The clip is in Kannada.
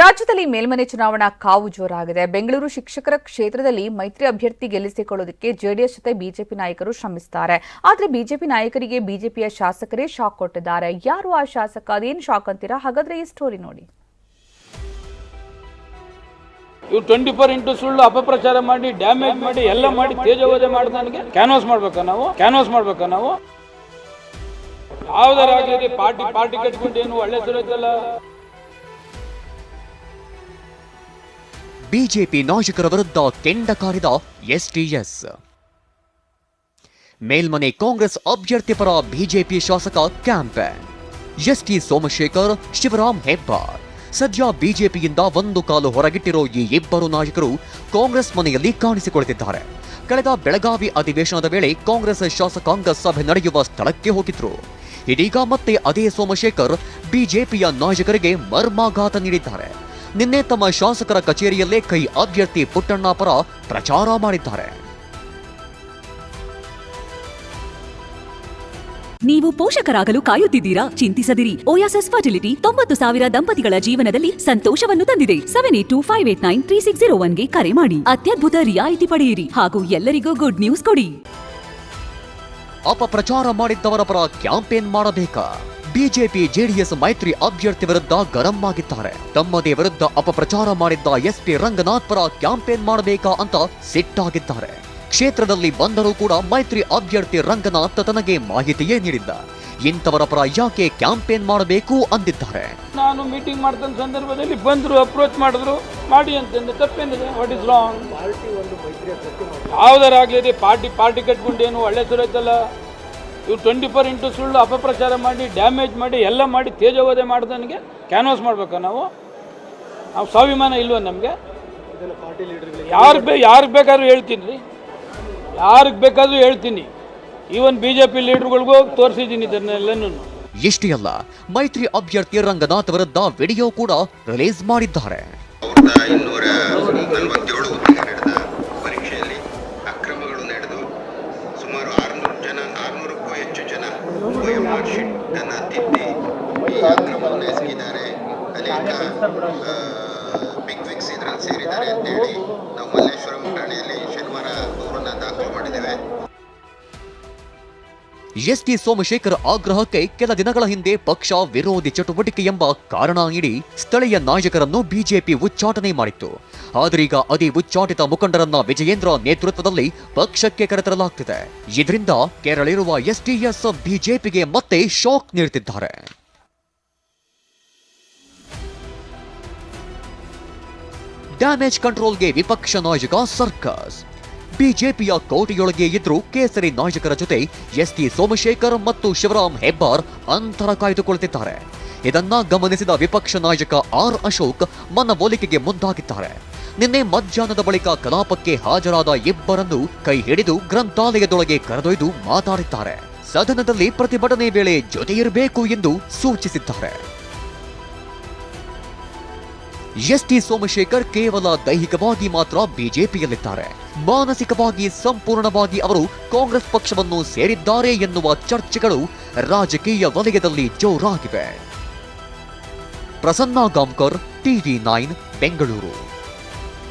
ರಾಜ್ಯದಲ್ಲಿ ಮೇಲ್ಮನೆ ಚುನಾವಣಾ ಕಾವು ಜೋರಾಗಿದೆ. ಬೆಂಗಳೂರು ಶಿಕ್ಷಕರ ಕ್ಷೇತ್ರದಲ್ಲಿ ಮೈತ್ರಿ ಅಭ್ಯರ್ಥಿ ಗೆಲ್ಲಿಸಿಕೊಳ್ಳೋದಕ್ಕೆ ಜೆಡಿಎಸ್ ಜೊತೆ ಬಿಜೆಪಿ ನಾಯಕರು ಶ್ರಮಿಸುತ್ತಾರೆ ಆದರೆ ಬಿಜೆಪಿ ನಾಯಕರಿಗೆ ಬಿಜೆಪಿಯ ಶಾಸಕರೇ ಶಾಕ್ ಕೊಟ್ಟಿದ್ದಾರೆ. ಯಾರು ಆ ಶಾಸಕ? ಅದೇನು ಶಾಕ್ ಅಂತೀರಾ? ಹಾಗಾದ್ರೆ ಈ ಸ್ಟೋರಿ ನೋಡಿ. ಇವ್ರು ಟ್ವೆಂಟಿ ಫೋರ್ ಇಂಟು ಸುಳ್ಳು ಅಪಪ್ರಚಾರ ಮಾಡಿ ಡ್ಯಾಮೇಜ್ ಮಾಡಿ, ಎಲ್ಲ ಮಾಡಿ ತೇಜೋವಧೆ ನನಗೆ ಕ್ಯಾನ್ವಾಸ್ ಮಾಡ್ಬೇಕಾ ನಾವು? ಕ್ಯಾನ್ವಾಸ್ ಮಾಡ್ಬೇಕಾ ನಾವು? ಯಾವ್ದಾರ ಪಾರ್ಟಿ ಪಾರ್ಟಿ ಕಟ್ಕೊಂಡು ಏನು ಒಳ್ಳೆ ಸುರೈತಲ್ಲ ಬಿಜೆಪಿ ನಾಯಕರ ವಿರುದ್ಧ ಕೆಂಡ ಕಾರಿದ ಎಸ್ಟಿಎಸ್. ಮೇಲ್ಮನೆ ಕಾಂಗ್ರೆಸ್ ಅಭ್ಯರ್ಥಿ ಪರ ಬಿಜೆಪಿ ಶಾಸಕ ಕ್ಯಾಂಪೇನ್ ಎಸ್ಟಿ ಸೋಮಶೇಖರ್, ಶಿವರಾಮ್ ಹೆಬ್ಬಾರ್. ಸದ್ಯ ಬಿಜೆಪಿಯಿಂದ ಒಂದು ಕಾಲು ಹೊರಗಿಟ್ಟಿರೋ ಈ ಇಬ್ಬರು ನಾಯಕರು ಕಾಂಗ್ರೆಸ್ ಮನೆಯಲ್ಲಿ ಕಾಣಿಸಿಕೊಳ್ಳುತ್ತಿದ್ದಾರೆ ಕಳೆದ ಬೆಳಗಾವಿ ಅಧಿವೇಶನದ ವೇಳೆ ಕಾಂಗ್ರೆಸ್ ಶಾಸಕಾಂಗ ಸಭೆ ನಡೆಯುವ ಸ್ಥಳಕ್ಕೆ ಹೋಗಿದ್ರು. ಇದೀಗ ಮತ್ತೆ ಅದೇ ಸೋಮಶೇಖರ್ ಬಿಜೆಪಿಯ ನಾಯಕರಿಗೆ ಮರ್ಮಾಘಾತ ನೀಡಿದ್ದಾರೆ. ನಿನ್ನೆ ತಮ್ಮ ಶಾಸಕರ ಕಚೇರಿಯಲ್ಲೇ ಕೈ ಅಭ್ಯರ್ಥಿ ಪುಟ್ಟಣ್ಣ ಪರ ಪ್ರಚಾರ ಮಾಡಿದ್ದಾರೆ. ನೀವು ಪೋಷಕರಾಗಲು ಕಾಯುತ್ತಿದ್ದೀರಾ? ಚಿಂತಿಸದಿರಿ. ಓಯಾಸಸ್ ಫರ್ಟಿಲಿಟಿ ತೊಂಬತ್ತು ಸಾವಿರ ದಂಪತಿಗಳ ಜೀವನದಲ್ಲಿ ಸಂತೋಷವನ್ನು ತಂದಿದೆ. Seven eight two five eight nine three six zero ಒನ್ಗೆ ಕರೆ ಮಾಡಿ. ಅತ್ಯದ್ಭುತ ರಿಯಾಯಿತಿ ಪಡೆಯಿರಿ. ಹಾಗೂ ಎಲ್ಲರಿಗೂ ಗುಡ್ ನ್ಯೂಸ್ ಕೊಡಿ. ಅಪಪ್ರಚಾರ ಮಾಡಿದ್ದವರ ಪರ ಕ್ಯಾಂಪೇನ್ ಮಾಡಬೇಕಾ? ಬಿಜೆಪಿ ಜೆಡಿಎಸ್ ಮೈತ್ರಿ ಅಭ್ಯರ್ಥಿ ವಿರುದ್ಧ ಗರಂ ಆಗಿದ್ದಾರೆ. ತಮ್ಮದೇ ವಿರುದ್ಧ ಅಪಪ್ರಚಾರ ಮಾಡಿದ್ದ ಎಸ್ಪಿ ರಂಗನಾಥ್ ಪರ ಕ್ಯಾಂಪೇನ್ ಮಾಡಬೇಕಾ ಅಂತ ಸಿಟ್ಟಾಗಿದ್ದಾರೆ. ಕ್ಷೇತ್ರದಲ್ಲಿ ಬಂದರೂ ಕೂಡ ಮೈತ್ರಿ ಅಭ್ಯರ್ಥಿ ರಂಗನಾಥ್ ತನಗೆ ಮಾಹಿತಿಯೇ ನೀಡಿದ್ದ. ಇಂಥವರ ಪರ ಯಾಕೆ ಕ್ಯಾಂಪೇನ್ ಮಾಡಬೇಕು ಅಂದಿದ್ದಾರೆ. ನಾನು ಮೀಟಿಂಗ್ ಮಾಡಿದ ಸಂದರ್ಭದಲ್ಲಿ ಬಂದ್ರು ಅಪ್ರೋಚ್ ಮಾಡಿದ್ರು ಮಾಡಿ ಅಂತಂದ್ರೆ ತಪ್ಪೇನಿದೆ ವಾಟ್ ಇಸ್ ರಾಂಗ್ ಯಾವ್ದಾರಾಗ್ಲಿ ಪಾರ್ಟಿ ಪಾರ್ಟಿ ಕಟ್ಕೊಂಡೇನು ಏನು ಒಳ್ಳೆ ಸುರೈತಲ್ಲ ಇವ್ರು ಟ್ವೆಂಟಿ ಫೋರ್ ಇಂಟು ಸುಳ್ಳು ಅಪಪ್ರಚಾರ ಮಾಡಿ ಡ್ಯಾಮೇಜ್ ಮಾಡಿ ಎಲ್ಲ ಮಾಡಿ ತೇಜೋವಧೆ ಮಾಡಿದವನಿಗೆ ಕ್ಯಾನ್ವಾಸ್ ಮಾಡಬೇಕಾ ನಾವು. ನಾವು ಸ್ವಾಭಿಮಾನ ಇಲ್ವ ನಮಗೆ? ಯಾರು ಬೇ ಯಾರಿಗೆ ಬೇಕಾದ್ರೂ ಹೇಳ್ತೀನಿ ರೀ. ಯಾರಿಗೆ ಬೇಕಾದ್ರೂ ಹೇಳ್ತೀನಿ. ಈವನ್ ಬಿ ಜೆ ಪಿ ಲೀಡರ್ಗಳಿಗೂ ತೋರಿಸಿದ್ದೀನಿ ಇದನ್ನೆಲ್ಲನೂ ಇಷ್ಟೇ ಅಲ್ಲ ಮೈತ್ರಿ ಅಭ್ಯರ್ಥಿ ರಂಗನಾಥ್ ವಿರುದ್ಧ ವಿಡಿಯೋ ಕೂಡ ರಿಲೀಸ್ ಮಾಡಿದ್ದಾರೆ. ಜನ ಆರುನೂರಕ್ಕೂ ಹೆಚ್ಚು ಜನ ಮಾರ್ಕ್ ಶೀಟ್ ಅನ್ನು ತಿದ್ದಿ ಈ ಅಕ್ರಮವನ್ನು ಎಸಗಿದ್ದಾರೆ. ಅನೇಕ ಬಿಗ್ ವಿಕ್ಸ್ ಇದರಲ್ಲಿ ಸೇರಿದ್ದಾರೆ ಅಂತೇಳಿ ನಾವು ಮಲ್ಲೇಶ್ವರಂ ಠಾಣೆಯಲ್ಲಿ ಶನಿವಾರ ದೂರನ್ನು ದಾಖಲು ಮಾಡಿದ್ದೇವೆ. ಎಸ್ಟಿ ಸೋಮಶೇಖರ್ ಆಗ್ರಹಕ್ಕೆ ಕೆಲ ದಿನಗಳ ಹಿಂದೆ ಪಕ್ಷ ವಿರೋಧಿ ಚಟುವಟಿಕೆ ಎಂಬ ಕಾರಣ ನೀಡಿ ಸ್ಥಳೀಯ ನಾಯಕರನ್ನು ಬಿಜೆಪಿ ಉಚ್ಚಾಟನೆ ಮಾಡಿತ್ತು. ಆದರೀಗ ಅದೇ ಉಚ್ಚಾಟಿತ ಮುಖಂಡರನ್ನ ವಿಜಯೇಂದ್ರ ನೇತೃತ್ವದಲ್ಲಿ ಪಕ್ಷಕ್ಕೆ ಕರೆತರಲಾಗ್ತಿದೆ. ಇದರಿಂದ ಕೇರಳಿರುವ ಎಸ್ಟಿಎಸ್ ಬಿಜೆಪಿಗೆ ಮತ್ತೆ ಶಾಕ್ ನೀಡುತ್ತಿದ್ದಾರೆ ಡ್ಯಾಮೇಜ್ ಕಂಟ್ರೋಲ್ಗೆ ವಿಪಕ್ಷ ನಾಯಕ ಸರ್ಕಸ್. ಬಿಜೆಪಿಯ ಕೋಟೆಯೊಳಗೆ ಇದ್ರು ಕೇಸರಿ ನಾಯಕರ ಜೊತೆ ಎಸ್ಟಿ ಸೋಮಶೇಖರ್ ಮತ್ತು ಶಿವರಾಮ್ ಹೆಬ್ಬಾರ್ ಅಂತರ ಕಾಯ್ದುಕೊಳ್ಳುತ್ತಿದ್ದಾರೆ ಇದನ್ನ ಗಮನಿಸಿದ ವಿಪಕ್ಷ ನಾಯಕ ಆರ್ ಅಶೋಕ್ ಮನವೊಲಿಕೆಗೆ ಮುಂದಾಗಿದ್ದಾರೆ. ನಿನ್ನೆ ಮಧ್ಯಾಹ್ನದ ಬಳಿಕ ಕಲಾಪಕ್ಕೆ ಹಾಜರಾದ ಇಬ್ಬರನ್ನು ಕೈ ಹಿಡಿದು ಗ್ರಂಥಾಲಯದೊಳಗೆ ಕರೆದೊಯ್ದು ಮಾತಾಡಿದ್ದಾರೆ. ಸದನದಲ್ಲಿ ಪ್ರತಿಭಟನೆ ವೇಳೆ ಜೊತೆಯಿರಬೇಕು ಎಂದು ಸೂಚಿಸಿದ್ದಾರೆ. ಎಸ್ಟಿ ಸೋಮಶೇಖರ್ ಕೇವಲ ದೈಹಿಕವಾಗಿ ಮಾತ್ರ ಬಿಜೆಪಿಯಲ್ಲಿದ್ದಾರೆ. ಮಾನಸಿಕವಾಗಿ ಸಂಪೂರ್ಣವಾಗಿ ಅವರು ಕಾಂಗ್ರೆಸ್ ಪಕ್ಷವನ್ನು ಸೇರಿದ್ದಾರೆ ಎನ್ನುವ ಚರ್ಚೆಗಳು ರಾಜಕೀಯ ವಲಯದಲ್ಲಿ ಜೋರಾಗಿವೆ. Prasanna Gaonkar TV nine, Bengaluru.